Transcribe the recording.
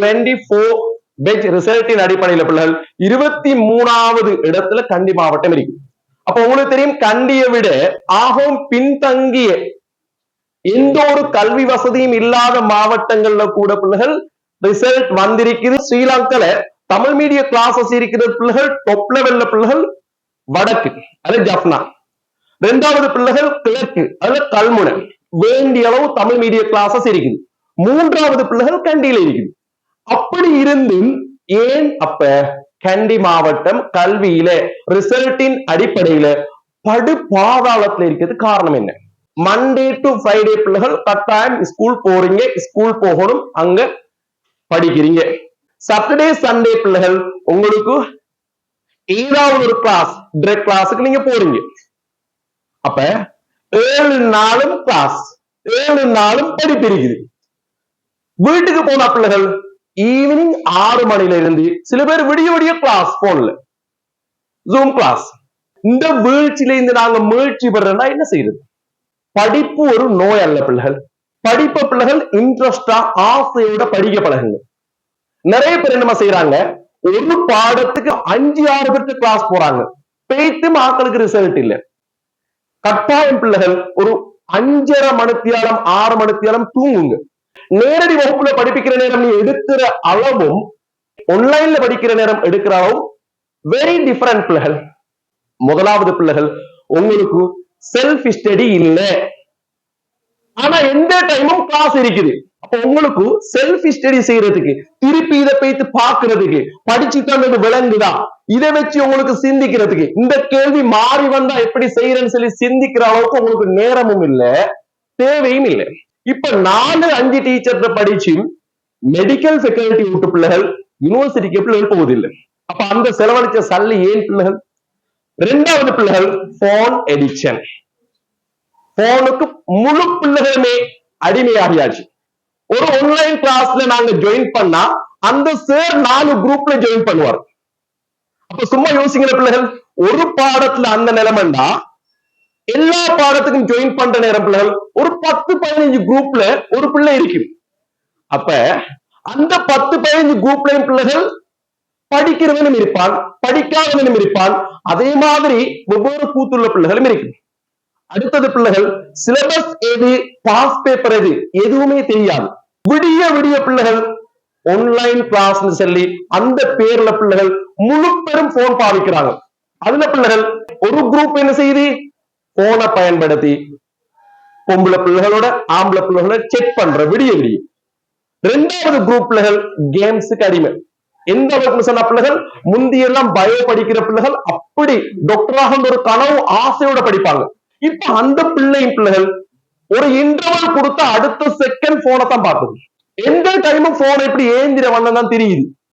Twenty four batch ரிசல்ட்டின் அடிப்படையில பிள்ளைகள் இருபத்தி மூணாவது இடத்துல கண்டி மாவட்டம் இருக்கு. அப்ப உங்களுக்கு தெரியும் கண்டியை விட ஆகும் பின்தங்கிய எந்த ஒரு கல்வி வசதியும் இல்லாத மாவட்டங்கள்ல கூட பிள்ளைகள் ரிசல்ட் வந்திருக்குது. ஸ்ரீலங்கால தமிழ் மீடிய கிளாஸஸ் இருக்கிற பிள்ளைகள் டொப் லெவல்ல பிள்ளைகள் வடக்கு அது ஜப்னா ரெண்டாவது பிள்ளைகள் கிழக்கு அதுல கல்முனை. வேண்டிய அளவு தமிழ் மீடிய கிளாஸஸ் இருக்குது. மூன்றாவது பிள்ளைகள் கண்டியில இருக்குது. அப்படி இருந்தும் ஏன் அப்ப கண்டி மாவட்டம் கல்வியில ரிசல்ட்டின் அடிப்படையில படு பாதாளத்துல இருக்கிறது காரணம் என்ன? மண்டே டு ஃப்ரைடே பிள்ளைகள் கட்டாயம் ஸ்கூல் போறீங்க ஸ்கூல் போகணும் அங்க படிக்கிறீங்க. சாட்டர்டே சண்டே பிள்ளைகள் உங்களுக்கு ஏதாவது ஒரு கிளாஸ் டிரெக்ட் கிளாஸுக்கு நீங்க போறீங்க. அப்ப ஏழு நாளும் கிளாஸ் ஏழு நாளும் படிப்பு இருக்குது. வீட்டுக்கு போன பிள்ளைகள் ஈவினிங் ஆறு மணில இருந்து சில பேர் விடிய விடிய கிளாஸ் போன்ல ஜூம் கிளாஸ் இந்த வீழ்ச்சியில இருந்து நாங்க மீழ்ச்சி பெறனா என்ன செய்யறது படிப்பு ஒரு நோய் அல்ல பிள்ளைகள் படிப்ப பிள்ளைகள் இன்ட்ரெஸ்டா ஆசையோட படிக்க பழகுங்க நிறைய பேர் என்னமா செய்யறாங்க ஒரு பாடத்துக்கு அஞ்சு ஆறு பேருக்கு கிளாஸ் போறாங்க பேய்த்து மாக்களுக்கு ரிசல்ட் இல்ல கட்டாயம் பிள்ளைகள் ஒரு அஞ்சரை மணித்தியாலம் ஆறு மணித்தியாலம் தூங்குங்க நேரடி வகுப்புல படிப்பிக்கிற நேரம் நீ எடுக்கிற அளவும் ஒன்லைன்ல படிக்கிற நேரம் எடுக்கிற அளவும் வெரி டிஃபரெண்ட் பிள்ளைகள். முதலாவது பிள்ளைகள் உங்களுக்கு செல்ஃப் ஸ்டடி இல்ல. ஆனா எந்த டைமும் கிளாஸ் இருக்குது. அப்ப உங்களுக்கு செல்ஃப் ஸ்டடி செய்யறதுக்கு திருப்பி இதை போயிட்டு பாக்குறதுக்கு படிச்சு தந்தது விளங்குதா இதை வச்சு உங்களுக்கு சிந்திக்கிறதுக்கு இந்த கேள்வி மாறி வந்தா எப்படி செய்யறேன்னு சொல்லி சிந்திக்கிற அளவுக்கு உங்களுக்கு நேரமும் இல்ல தேவையும் இல்லை. இப்ப நாலு அஞ்சு டீச்சர்கிட்ட படிச்சு மெடிக்கல் செக்யூரிட்டி விட்டு பிள்ளைகள் யூனிவர்சிட்டிக்கு பிள்ளைகள் போவதில்லை. அப்ப அந்த செலவழிச்ச சல்லி ஏன் பிள்ளைகள்? ரெண்டாவது பிள்ளைகள் போன் எடிக்ஷன் போனுக்கு முழு பிள்ளைகளுமே அடிமையாகியாச்சு. ஒரு ஆன்லைன் கிளாஸ்ல நாங்க ஜாயின் பண்ணா அந்த சார் நாலு குரூப்ல ஜாயின் பண்ணுவார். அப்ப சும்மா யோசிக்கிற பிள்ளைகள் ஒரு பாடத்துல அந்த நிலைமைண்டா எல்லா பாடத்துக்கும் ஜாயின் பண்ற நேரம் பிள்ளைகள் ஒரு பத்து பதினஞ்சு குரூப்ல ஒரு பிள்ளை இருக்கும் அப்ப அந்த பத்து பதினஞ்சு குரூப்லயும் பிள்ளைகள் படிக்கிறவனும் இருப்பான் படிக்காதவனும் இருப்பான். அதே மாதிரி ஒவ்வொரு கூத்துள்ள பிள்ளைகளும் இருக்கும் அடுத்தது பிள்ளைகள் சிலபஸ் எது பாஸ் பேப்பர் எது எதுவுமே தெரியாது. விடிய விடிய பிள்ளைகள் ஒன்லைன் கிளாஸ் சொல்லி அந்த பேர்ல பிள்ளைகள் முழு பெரும் போன் பாவிக்கிறாங்க. அதுல பிள்ளைகள் ஒரு குரூப் என்ன செய்யுது? போனை பயன்படுத்தி பொம்பளை பிள்ளைகளோட ஆம்பளை பிள்ளைகளோட செக் பண்ற விடிய விடிய ரெண்டாவது குரூப் பிள்ளைகள் கேம்ஸுக்கு அடிமை. எந்த அளவுக்கு சொன்ன பிள்ளைகள் முந்தியெல்லாம் பயோ படிக்கிற பிள்ளைகள் அப்படி டாக்டராக ஒரு கனவு ஆசையோட படிப்பாங்க. இப்ப அந்த பிள்ளையும் பிள்ளைகள் ஒரு இன்டர்வல் கொடுத்த அடுத்த செகண்ட் போனை தான் பார்க்குது. எந்த டைமும் போன் எப்படி ஏந்திர வண்ணம் தான் தெரியுது.